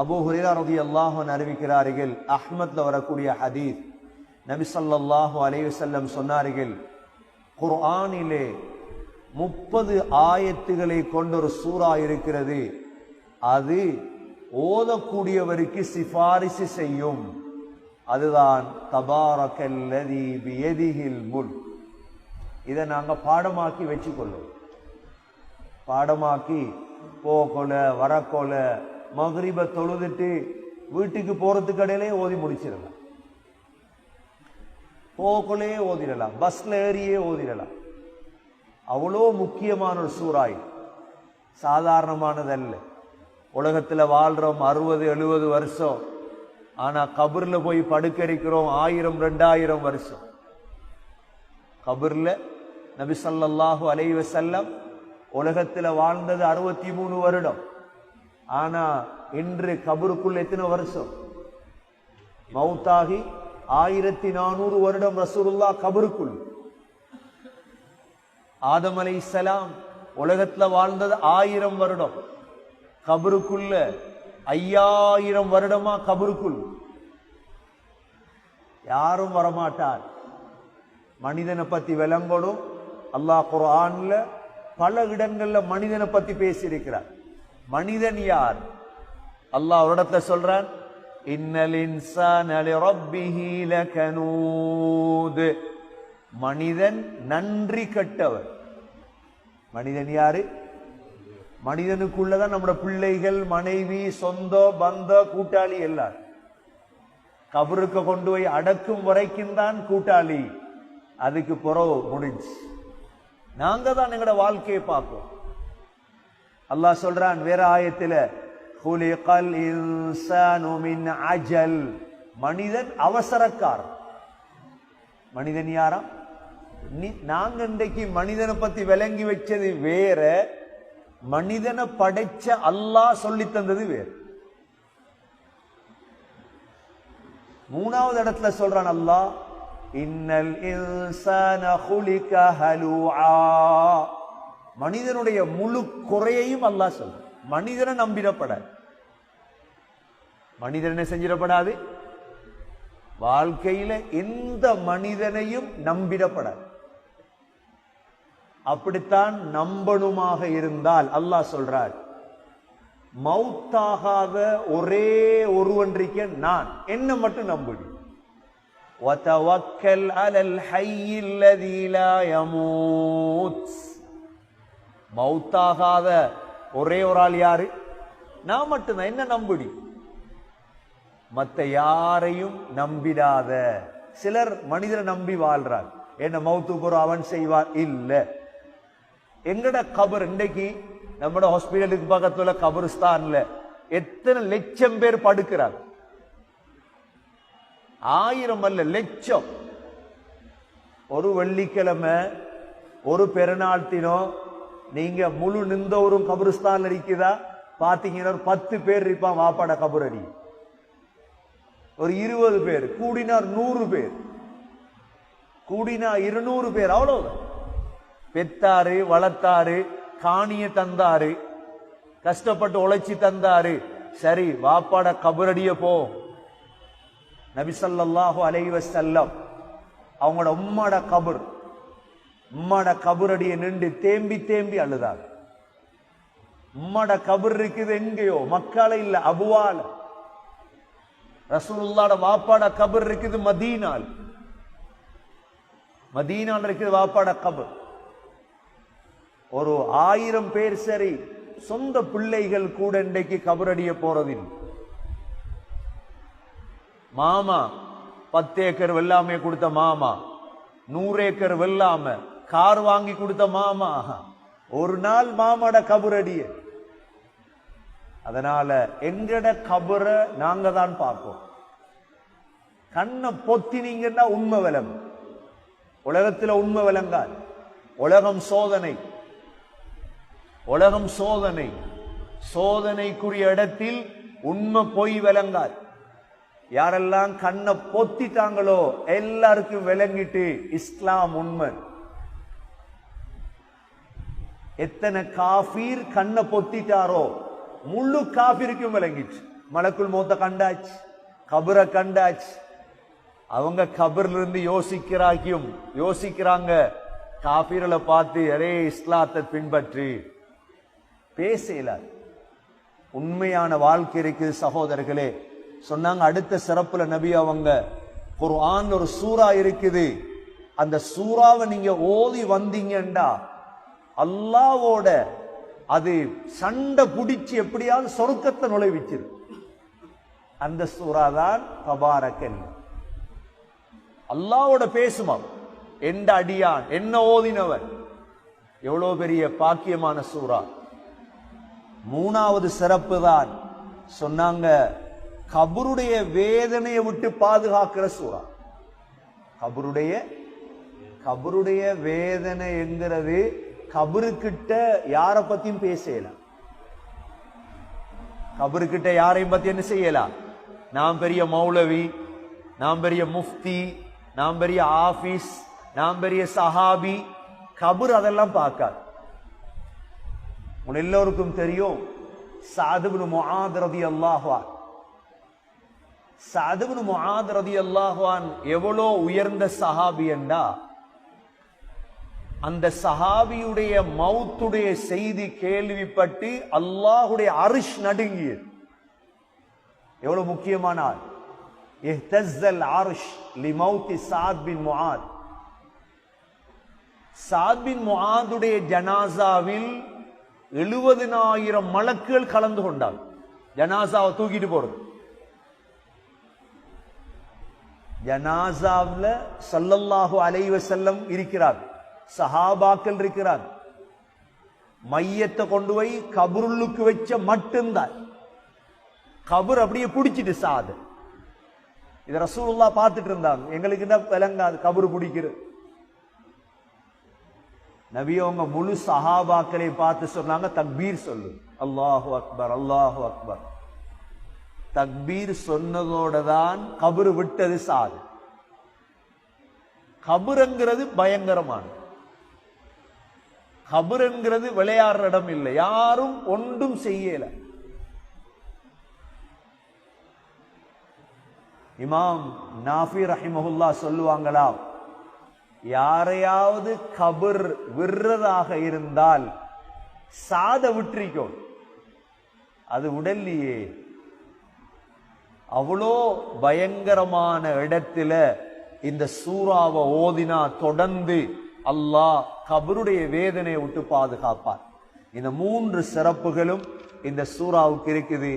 அபு ஹுரேரா ரதி அல்லாஹன் அறிவிக்கிறார்கள் அஹ்மத்ல வரக்கூடிய ஹதீஸ். நபி சல்லாஹு அலைஹி சொன்னார்கள் குர்ஆனிலே முப்பது ஆயத்துகளை கொண்ட ஒரு சூறா இருக்கிறது. அது ஓதக்கூடியவருக்கு சிபாரிசு செய்யும். அதுதான் தபாரக்கல்லதி பியதிஹில் முல் இதை நாங்கள் பாடமாக்கி வச்சுக்கொள்ளும். பாடமாக்கி போகொலை வரக்கொலை மகரிப தொழுதுட்டு வீட்டுக்கு போறதுக்கு இடையிலே ஓதி முடிச்சிடலாம். போகலே ஓதிடலாம். பஸ்ல ஏறியே ஓதிடலாம். அவ்வளோ முக்கியமான ஒரு சூறாய். சாதாரணமானதல்ல. உலகத்துல வாழ்றோம் அறுபது எழுபது வருஷம். ஆனால் கபரில் போய் படுக்கரிக்கிறோம் ஆயிரம் ரெண்டாயிரம் வருஷம். கபர்ல நபி ஸல்லல்லாஹு அலைஹி வஸல்லம் உலகத்துல வாழ்ந்தது அறுபத்தி மூணு வருடம். ஆனா இன்று கபருக்குள்ள எத்தனை வருஷம்? மவுத்தாகி ஆயிரத்தி நானூறு வருடம் ரசூலுல்லா கபருக்குள். ஆதம் அலைஹிஸ்ஸலாம் உலகத்துல வாழ்ந்தது ஆயிரம் வருடம். கபருக்குள்ள ஐயாயிரம் வருடமா கபருக்குள். யாரும் வரமாட்டார். மனிதனை பத்தி விளங்கணும். அல்லாஹ் குரான்ல பல இடங்கள்ல மனிதனை பத்தி பேசியிருக்கிறார். மனிதன் யார்? அல்லாஹ் ஒரு இடத்துல சொல்றான் இன்னல் இன்சான மனிதன் நன்றி கட்டவர். மனிதன் யாரு? மனிதனுக்குள்ளதான் நம்மட பிள்ளைகள் மனைவி சொந்த பந்த கூட்டாளி எல்லார். கபருக்கு கொண்டு போய் அடக்கும் வரைக்கும் தான் கூட்டாளி. அதுக்கு புறவு முடிஞ்சு நாங்க தான் எங்களோட வாழ்க்கையை பார்ப்போம். அல்லாஹ் சொல்றான் வேற ஆயத்தில் "குலிகல் இன்சானு மின் அஜல். மனிதன் அவசரக்கார் மனிதன் யாரா நீ- நாங்க இன்றைக்கு மனிதனை பத்தி விளங்கி வச்சது வேற மனிதனை படைச்ச அல்லாஹ் சொல்லி தந்தது வேற. மூணாவது இடத்துல சொல்றான் அல்லாஹ் இன்னல் இன்சான குலிக ஹலூஆ. மனிதனுடைய முழு குறையையும் அல்லாஹ் சொல்ற மனிதனை நம்பிடப்பட மனிதன் என்ன செஞ்சிடப்படாது வாழ்க்கையில எந்த மனிதனையும் நம்பிடப்படாது அப்படித்தான் நம்பணுமாக இருந்தால் அல்லாஹ் சொல்றார் மௌத்தாகாத ஒரே ஒருவன்றிக்க நான் என்ன மட்டும் நம்புடி وتوكل على الحي الذي لا يموت மௌத்தாகாத ஒரே ஒரு ஆள் யாரு? நான் மட்டும்தான். என்ன நம்புடி? மத்த யாரையும் நம்பிடாத. சிலர் மனிதரை நம்பி வாழ்றார். என்ன மௌத்து போற அவன் செய்வார் இல்ல. எங்கட கபர் இன்னைக்கு நம்மட ஹாஸ்பிட்டலுக்கு பக்கத்துல கபருஸ்தான்ல எத்தனை லட்சம் பேர் படுக்கிறார்? ஆயிரம் அல்ல லட்சம். ஒரு வெள்ளிக்கிழமை ஒரு பெருநாள் தினம் நீங்க முழு நிந்தவரும் கபருஸ்தான் இருக்குதா பாத்தீங்கன்னா ஒரு பத்து பேர் இருப்பான் வாப்பாட கபரடி ஒரு இருபது பேர் கூடினார் நூறு பேர். கூடினா இருநூறு பேர் அவ்வளவுதான் பெத்தாரு வளர்த்தாரு காணிய தந்தாரு கஷ்டப்பட்டு உழைச்சி தந்தாரு. சரி வாப்பாட கபரடிய போ. நபிசல்லாஹு அலைவ செல்லம் அவங்களோட உம்மாட கபர். உம்மாட கபுரடியை நின்று தேம்பி தேம்பி அழுதார். உம்மாட கபர் இருக்குது எங்கேயோ? மக்கால இல்ல அபுவால. ரசூலுல்லாட வாப்பாட கபர் இருக்குது மதீனால். மதீனால் இருக்குது வாப்பாட கபர். ஒரு ஆயிரம் பேர் சரி சொந்த பிள்ளைகள் கூட இன்றைக்கு கபரடிய போறதில்லை. மாமா பத்து ஏக்கர் வெள்ளாமை கொடுத்த மாமா நூறு ஏக்கர் வெள்ளாமை கார் வாங்கி கொடுத்த மாமா. ஒரு நாள் மாமாட கபுரடிய அதனால எங்கட கபுர நாங்க தான் பார்ப்போம். கண்ணை பொத்தினீங்கன்னா உண்மை விளங்கும் உலகத்துல உண்மை விலங்கால். உலகம் சோதனை. உலகம் சோதனை. சோதனைக்குரிய இடத்தில் உண்மை பொய் விளங்காது யாரெல்லாம் கண்ணை பொத்திட்டாங்களோ எல்லாருக்கும் விளங்கிட்டு இஸ்லாம் உண்மை. எத்தனை காபீர் கண்ணை பொத்திட்டாரோ? முழு காபிருக்கும் விளங்கிச்சு மலக்குள் மூத்த கண்டாச்சு. கபரை கண்டாச்சு. அவங்க கபர்ல இருந்து யோசிக்கிறாக்கியும் யோசிக்கிறாங்க. காபீர்களை பார்த்து அரே இஸ்லாத்தை பின்பற்றி. பேசல. உண்மையான வாழ்க்கை இருக்குது சகோதரர்களே. சொன்னாங்க அடுத்த சிறப்புல நபி அவங்க. குர்ஆன் ஒரு சூறா இருக்குது. அந்த சூறாவை நீங்க ஓதி வந்தீங்கண்டா. அல்லாவோட அது சண்டை பிடிச்சி எப்படியாவது சொருக்கத்தை நுழைவிச்சிரு. அந்த சூறா தான் தபாரக்கன் அல்லாவோட பேசுமா? எந்த அடியான்? என்ன ஓதினவன்? எவ்வளவு பெரிய பாக்கியமான சூறா. மூணாவது சிறப்பு தான் சொன்னாங்க கபருடைய வேதனையை விட்டு பாதுகாக்கிற சூறா. கபருடைய கபருடைய வேதனை என்கிறது கபருக்கிட்ட யார பத்தியும் பேசல. கபருக்கிட்ட யாரையும் பத்தி என்ன செய்யலாம் நாம் பெரிய மௌலவி நாம் பெரிய முஃப்தி நாம் பெரிய ஆபீஸ் நாம் பெரிய சஹாபி கபர் அதெல்லாம் பார்க்காது. உன் எல்லோருக்கும் தெரியும் சாதுபுனு முஆத் அல்லாஹ்வான் சாதுபுனு முஆத் அல்லாஹ்வான் எவ்வளோ உயர்ந்த சஹாபி என்றா அந்த சஹாபியுடைய மவுத்துடைய செய்தி கேள்விப்பட்டு அல்லாஹுடைய அரிஷ் நடுங்கியது. எவ்வளவு முக்கியமான ஆள் இஹ்தஸ்ஸல் லி லிமௌத்தி சாத் பின் முஆத். சாத் பின் முஆதுடைய ஜனாசாவில் எழுபதினாயிரம் மலக்குகள் கலந்து கொண்டார் ஜனாசாவை தூக்கிட்டு போறது. ஜனாசாவில் சல்லல்லாஹு அலைவ செல்லம் இருக்கிறார் சஹாபாக்கள் இருக்கிறார் மையத்தை கொண்டு போய் கபருள்ளுக்கு வச்ச மட்டும்தான். கபர் அப்படியே பிடிச்சிட்டு சாது. இத ரசூல்லா பார்த்துட்டு இருந்தாங்க எங்களுக்கு தான் விளங்காது கபரு பிடிக்கிறது நபி அவங்க முழு சஹாபாக்களை பார்த்து சொன்னாங்க தக்பீர் சொல்லு. அல்லாஹு அக்பர் அல்லாஹு அக்பர். தக்பீர் சொன்னதோட தான் கபரு விட்டது சாது. கபருங்கிறது பயங்கரமானது. கபருங்கிறது விளையாடுற இடம் இல்லை. யாரும் ஒன்றும் செய்யல. இமாம் நாஃபி ரஹிமஹுல்லா சொல்லுவாங்களா? யாரையாவது கபர் விர்றதாக இருந்தால் சாத விட்டுறிக்கோ அது உடல்லையே. அவ்வளோ பயங்கரமான இடத்துல இந்த சூறாவை ஓதினா தொடர்ந்து அல்லாஹ் கபருடைய வேதனையை விட்டு பாதுகாப்பார். இந்த மூன்று சிறப்புகளும் இந்த சூறாவுக்கு இருக்குது.